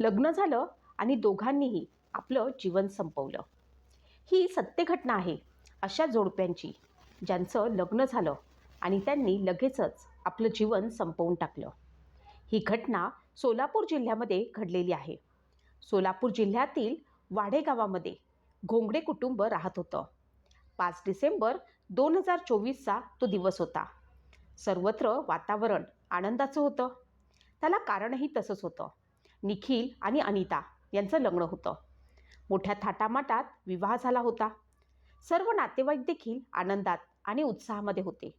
लग्न झालं आणि दोघांनीही आपलं जीवन संपवलं. ही सत्य घटना आहे अशा जोडप्यांची ज्यांचं लग्न झालं आणि त्यांनी लगेचच आपलं जीवन संपवून टाकलं. ही घटना सोलापूर जिल्ह्यामध्ये घडलेली आहे. सोलापूर जिल्ह्यातील वाडेगावामध्ये घोंगडे कुटुंब राहत होतं. पाच डिसेंबर दोन हजार चोवीसचा तो दिवस होता. सर्वत्र वातावरण आनंदाचं होतं. त्याला कारणही तसंच होतं. निखिल आणि अनिता यांचं लग्न होतं. मोठ्या थाटामाटात विवाह झाला होता. सर्व नातेवाईक देखील आनंदात आणि उत्साहामध्ये होते.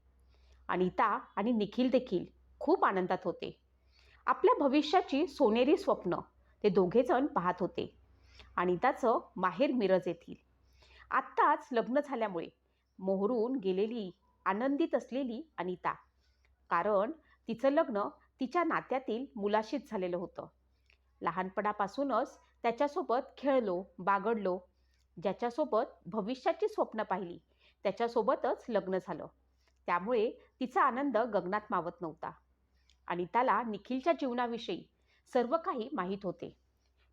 अनिता आणि निखिल देखील खूप आनंदात होते. आपल्या भविष्याची सोनेरी स्वप्न ते दोघेजण पाहत होते. अनिताचं माहेर मिरज येथील. आत्ताच लग्न झाल्यामुळे मोहरून गेलेली आनंदित असलेली अनिता. कारण तिचं लग्न तिच्या नात्यातील मुलाशीच झालेलं होतं. लहानपणापासूनच त्याच्यासोबत खेळलो बागडलो. ज्याच्यासोबत भविष्याची स्वप्न पाहिली त्याच्यासोबतच लग्न झालं. त्यामुळे तिचा आनंद गगनात मावत नव्हता. आणि त्याला निखिलच्या जीवनाविषयी सर्व काही माहीत होते.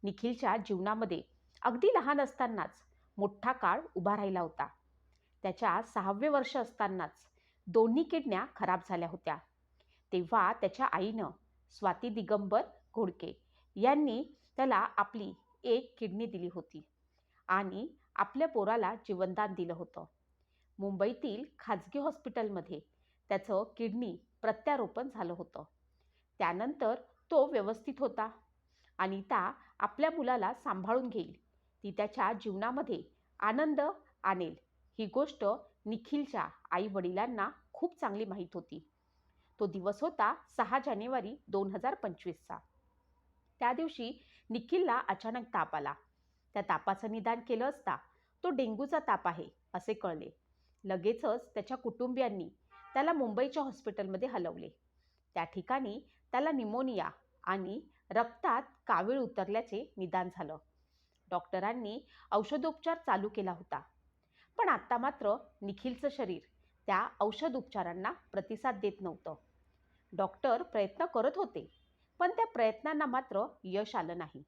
निखिलच्या जीवनामध्ये अगदी लहान असतानाच मोठा काळ उभा राहिला होता. त्याच्या सहावे वर्ष असतानाच दोन्ही किडण्या खराब झाल्या होत्या. तेव्हा त्याच्या आईनं स्वाती दिगंबर घोडके यांनी त्याला आपली एक किडनी दिली होती आणि आपल्या पोराला जीवनदान दिलं होतं. मुंबईतील खाजगी हॉस्पिटलमध्ये त्याचं किडनी प्रत्यारोपण झालं होतं. त्यानंतर तो व्यवस्थित होता अनिता आपल्या मुलाला सांभाळून घेईल. ती त्याच्या जीवनामध्ये आनंद आणेल. ही गोष्ट निखिलच्या आईवडिलांना खूप चांगली माहीत होती. तो दिवस होता सहा जानेवारी दोन हजार पंचवीसचा. त्या दिवशी निखिलला अचानक ताप आला. त्या तापाचं निदान केलं असता तो डेंग्यूचा ताप आहे असे कळले. लगेचच त्याच्या कुटुंबियांनी त्याला मुंबईच्या हॉस्पिटलमध्ये हलवले. त्या ठिकाणी त्याला निमोनिया आणि रक्तात कावीळ उतरल्याचे निदान झालं. डॉक्टरांनी औषधोपचार चालू केला होता. पण आत्ता मात्र निखिलचं शरीर त्या औषध उपचारांना प्रतिसाद देत नव्हतं. डॉक्टर प्रयत्न करत होते. पण त्या प्रयत्नांना मात्र यश आलं नाही.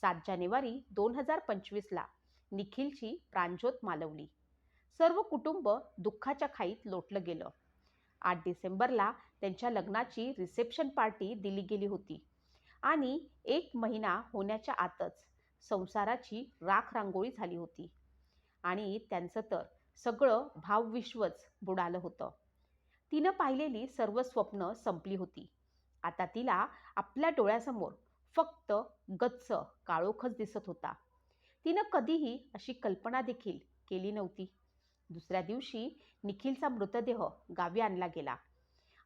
सात जानेवारी दोन हजार पंचवीसला निखिलची प्राणज्योत मालवली. सर्व कुटुंब दुःखाच्या खाईत लोटलं गेलं. आठ डिसेंबरला त्यांच्या लग्नाची रिसेप्शन पार्टी दिली गेली होती. आणि एक महिना होण्याच्या आतच संसाराची राख रांगोळी झाली होती. आणि त्यांचं तर सगळं भावविश्वच बुडालं होतं. तिनं पाहिलेली सर्व स्वप्न संपली होती. आता तिला आपल्या डोळ्यासमोर फक्त गच्च काळोखच दिसत होता. तिनं कधीही अशी कल्पना देखील केली नव्हती. दुसऱ्या दिवशी निखिलचा मृतदेह गावी आणला गेला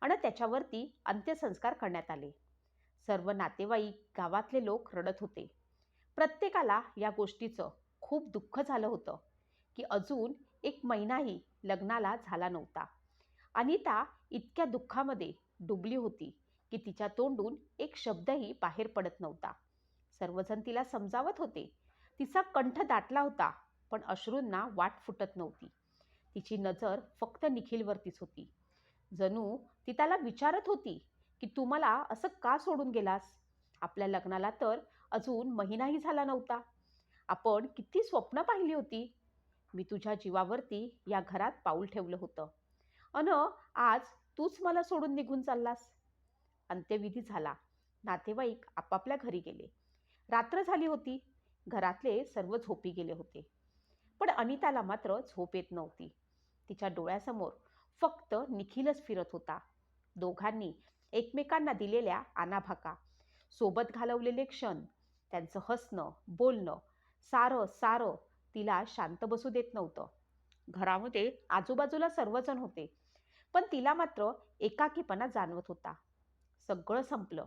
आणि त्याच्यावरती अंत्यसंस्कार करण्यात आले. सर्व नातेवाईक गावातले लोक रडत होते. प्रत्येकाला या गोष्टीचं खूप दुःख झालं होतं की अजून एक महिनाही लग्नाला झाला नव्हता. अनिता इतक्या दुःखामध्ये डुबली होती. की तिच्या तोंडून एक शब्दही बाहेर पडत नव्हता. सर्वजण तिला समजावत होते. तिचा कंठ दाटला होता पण अश्रूंना वाट फुटत नव्हती. तिची नजर फक्त निखिलवरतीच होती. जणू ती त्याला विचारत होती की तू मला असं का सोडून गेलास? आपल्या लग्नाला तर अजून महिनाही झाला नव्हता. आपण किती स्वप्न पाहिली होती. मी तुझ्या जीवावरती या घरात पाऊल ठेवलं होतं. अन आज तूच मला सोडून निघून चाललास. अंत्यविधी झाला. नातेवाईक आपापल्या घरी गेले. रात्र झाली होती. घरातले सर्व झोपी गेले होते. पण अनिताला मात्र झोप येत नव्हती. तिच्या डोळ्यासमोर फक्त निखिलच फिरत होता. दोघांनी एकमेकांना दिलेल्या आनाभाका सोबत घालवलेले क्षण त्यांचं हसणं बोलणं सारं सारं तिला शांत बसू देत नव्हतं. घरामध्ये आजूबाजूला सर्वजण होते. पण तिला मात्र एकाकीपणा जाणवत होता. सगळं संपलं.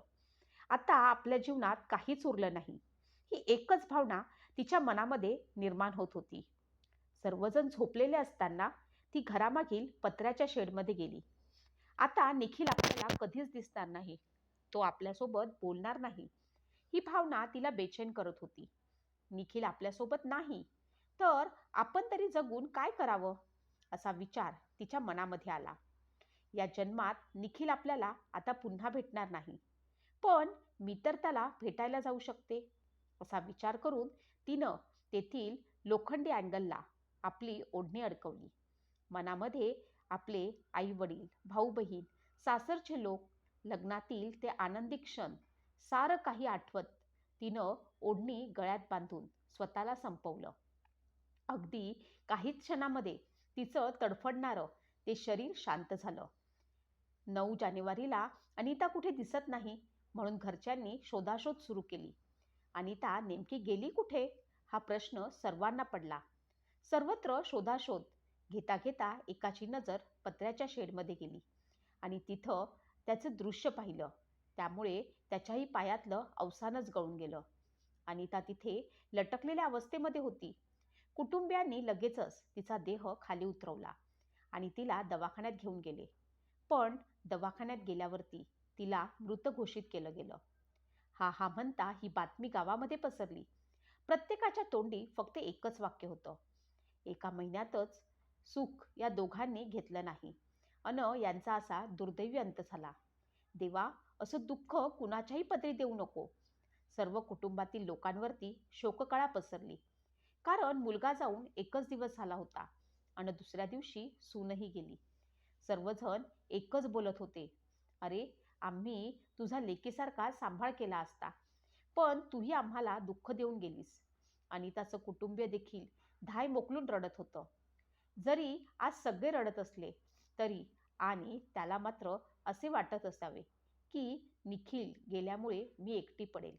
आता आपल्या जीवनात काहीच उरलं नाही. ही एकच भावना तिच्या मनामध्ये निर्माण होत होती. सर्वजण झोपलेले असताना ती घरामागील पत्र्याच्या शेडमध्ये गेली. आता निखिल आपल्याला कधीच दिसणार नाही. तो आपल्यासोबत बोलणार नाही. ही भावना तिला बेचैन करत होती. निखिल आपल्यासोबत नाही. तर आपण तरी जगून काय करावं? असा विचार तिच्या मनामध्ये आला. या जन्मात निखिल आपल्याला आता पुन्हा भेटणार नाही. पण मी तर त्याला भेटायला जाऊ शकते असा विचार करून तिनं तेथील लोखंडी अँगलला आपली ओढणी अडकवली. मनामध्ये आपले आई वडील भाऊ बहीण सासरचे लोक लग्नातील ते आनंदी क्षण सारं काही आठवत तिनं ओढणी गळ्यात बांधून स्वतःला संपवलं. अगदी काही क्षणामध्ये तिचं तडफडणारं ते शरीर शांत झालं. नऊ जानेवारीला अनिता कुठे दिसत नाही म्हणून घरच्यांनी शोधाशोध सुरू केली. अनिता नेमकी गेली कुठे? हा प्रश्न सर्वांना पडला. सर्वत्र शोधाशोध घेता घेता एकाची नजर पत्र्याच्या शेडमध्ये गेली आणि तिथं त्याचं दृश्य पाहिलं. त्यामुळे त्याच्याही पायातलं अवसानच गळून गेलं. अनिता तिथे लटकलेल्या अवस्थेमध्ये होती. कुटुंबियांनी लगेचच तिचा देह खाली उतरवला. आणि तिला दवाखान्यात घेऊन गेले. पण दवाखान्यात गेल्यावरती तिला मृत घोषित केलं गेलं. हा हा म्हणता ही बातमी गावामध्ये पसरली. प्रत्येकाच्या तोंडी फक्त एकच वाक्य होतं. एका महिन्यातच सुख या दोघांनी घेतलं नाही. अन यांचा असा दुर्दैवी अंत झाला. देवा असं दुःख कुणाच्याही पदरी देऊ नको. सर्व कुटुंबातील लोकांवरती शोककळा पसरली. कारण मुलगा जाऊन एकच दिवस झाला होता. आणि दुसऱ्या दिवशी सूनही गेली. सर्वजण एकच बोलत होते. अरे आम्ही तुझा लेकीसारखा सांभाळ केला असता. पण तूही आम्हाला दुःख देऊन गेलीस. अनिताचं कुटुंबीय देखील धाय मोकलून रडत होतं. जरी आज सगळे रडत असले तरी आणि त्याला मात्र असे वाटत असावे की निखिल गेल्यामुळे मी एकटी पडेल.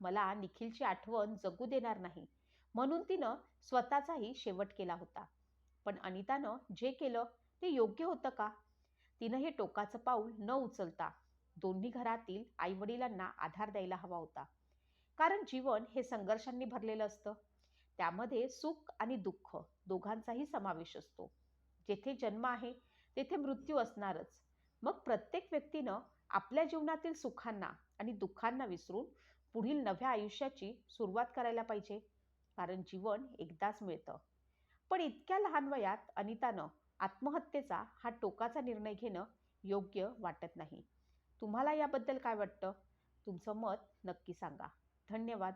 मला निखिलची आठवण जगू देणार नाही. म्हणून तिनं स्वतःचाही शेवट केला होता. पण अनितानं जे केलं ते योग्य होतं का? तिनं हे टोकाचं पाऊल न उचलता दोन्ही घरातील आईवडिलांना आधार द्यायला हवा होता. कारण जीवन हे संघर्षांनी भरलेलं असतं. त्यामध्ये सुख आणि दुःख दोघांचाही समावेश असतो. जेथे जन्म आहे तेथे मृत्यू असणारच. मग प्रत्येक व्यक्तीनं आपल्या जीवनातील सुखांना आणि दुःखांना विसरून पुढील नव्या आयुष्याची सुरुवात करायला पाहिजे. कारण जीवन एकदाच मिळतं. पण इतक्या लहान वयात अनितानं आत्महत्येचा हा टोकाचा निर्णय घेणं योग्य वाटत नाही. तुम्हाला याबद्दल काय वाटतं? तुमचं मत नक्की सांगा. धन्यवाद.